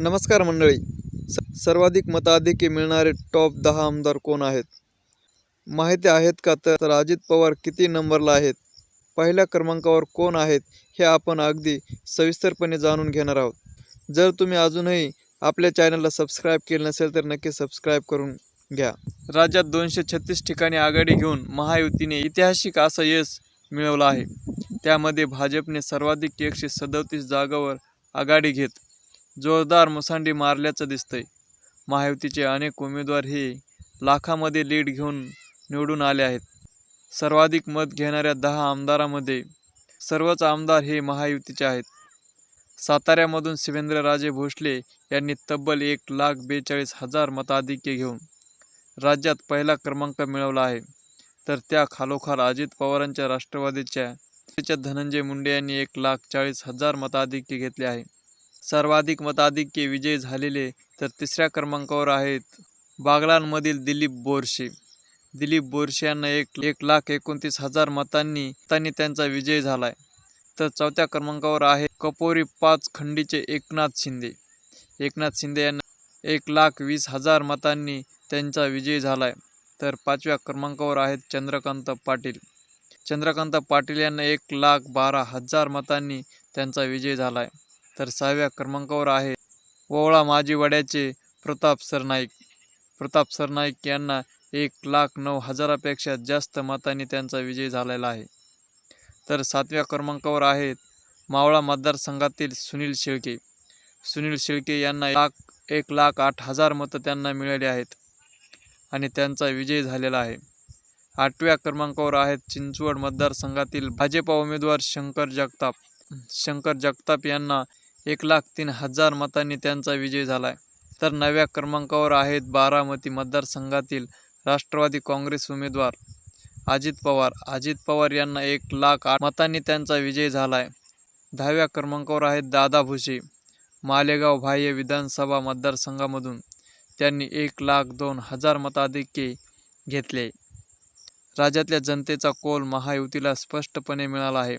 नमस्कार मंडळी. स सर्वाधिक मताधिके मिळणारे टॉप दहा आमदार कोण आहेत? माहिती आहेत का तर अजित पवार किती नंबरला आहेत? पहिल्या क्रमांकावर कोण आहेत हे आपण अगदी सविस्तरपणे जाणून घेणार आहोत. जर तुम्ही अजूनही आपल्या चॅनलला सबस्क्राईब केलं नसेल तर नक्की सबस्क्राईब करून घ्या. राज्यात दोनशे छत्तीस ठिकाणी आघाडी घेऊन महायुतीने ऐतिहासिक असं यश मिळवलं आहे. त्यामध्ये भाजपने सर्वाधिक एकशे सदोतीस जागावर आघाडी घेत जोरदार मुसांडी मारल्याचं दिसतंय. महायुतीचे अनेक उमेदवार हे लाखामध्ये लीड घेऊन निवडून आले आहेत. सर्वाधिक मत घेणाऱ्या दहा आमदारामध्ये सर्वच आमदार हे महायुतीचे आहेत. साताऱ्यामधून शिवेंद्रराजे भोसले यांनी तब्बल एक लाख बेचाळीस हजार मताधिक्य घेऊन राज्यात पहिला क्रमांक मिळवला आहे. तर त्या खालोखाल अजित पवारांच्या राष्ट्रवादीच्या धनंजय मुंडे यांनी एक लाख चाळीस हजार मताधिक्य घेतले आहे. सर्वाधिक मताधिक्य विजय झालेले तर तिसऱ्या क्रमांकावर आहेत बागलांमधील दिलीप बोरशे. दिलीप बोरशे यांना एक एक लाख एकोणतीस हजार मतांनी मतांनी त्यांचा विजय झालाय. तर चौथ्या क्रमांकावर आहे कपोरी पाच खंडीचे एकनाथ शिंदे. एकनाथ शिंदे यांना एक लाख वीस हजार मतांनी त्यांचा विजय झालाय. तर पाचव्या क्रमांकावर आहेत चंद्रकांत पाटील. चंद्रकांत पाटील यांना एक लाख बारा हजार मतांनी त्यांचा विजय झालाय. तर सहाव्या क्रमांकावर आहे ओवळा माजीवाड्याचे प्रताप सरनाईक. प्रताप सरनाईक यांना एक लाख नऊ हजारापेक्षा जास्त मतांनी त्यांचा विजय झालेला आहे. तर सातव्या क्रमांकावर आहेत मावळा मतदारसंघातील सुनील शेळके. सुनील शेळके यांना लाख एक लाख आठ हजार मतं त्यांना मिळाली आहेत आणि त्यांचा विजय झालेला आहे. आठव्या क्रमांकावर आहेत चिंचवड मतदारसंघातील भाजपा उमेदवार शंकर जगताप. शंकर जगताप यांना एक लाख तीन हजार मतांनी त्यांचा विजय झाला आहे तर नव्या क्रमांकावर आहेत बारामती मतदारसंघातील राष्ट्रवादी काँग्रेस उमेदवार अजित पवार. अजित पवार यांना एक लाख आठ मतांनी त्यांचा विजय झाला आहे दहाव्या क्रमांकावर आहेत दादा भुसे मालेगाव बाह्य विधानसभा मतदारसंघामधून. त्यांनी एक लाख दोन हजार मताधिक्य घेतले. राज्यातल्या जनतेचा कोल महायुतीला स्पष्टपणे मिळाला आहे.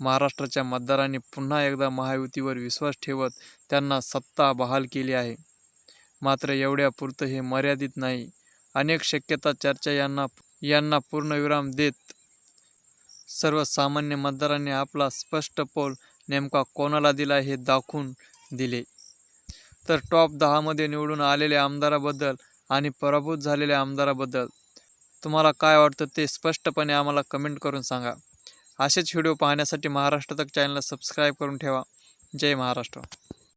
महाराष्ट्राच्या मतदारांनी पुन्हा एकदा महायुतीवर विश्वास ठेवत त्यांना सत्ता बहाल केली आहे. मात्र एवढ्यापुरतं हे मर्यादित नाही. अनेक शक्यता चर्चा यांना यांना पूर्णविराम देत सर्वसामान्य मतदारांनी आपला स्पष्ट पोल नेमका कोणाला दिला हे दाखवून दिले. तर टॉप दहामध्ये निवडून आलेल्या आमदाराबद्दल आणि पराभूत झालेल्या आमदाराबद्दल तुम्हाला काय वाटतं ते स्पष्टपणे आम्हाला कमेंट करून सांगा. असेच व्हिडिओ पाहण्यासाठी महाराष्ट्र तक चॅनलला सबस्क्राईब करून ठेवा. जय महाराष्ट्र.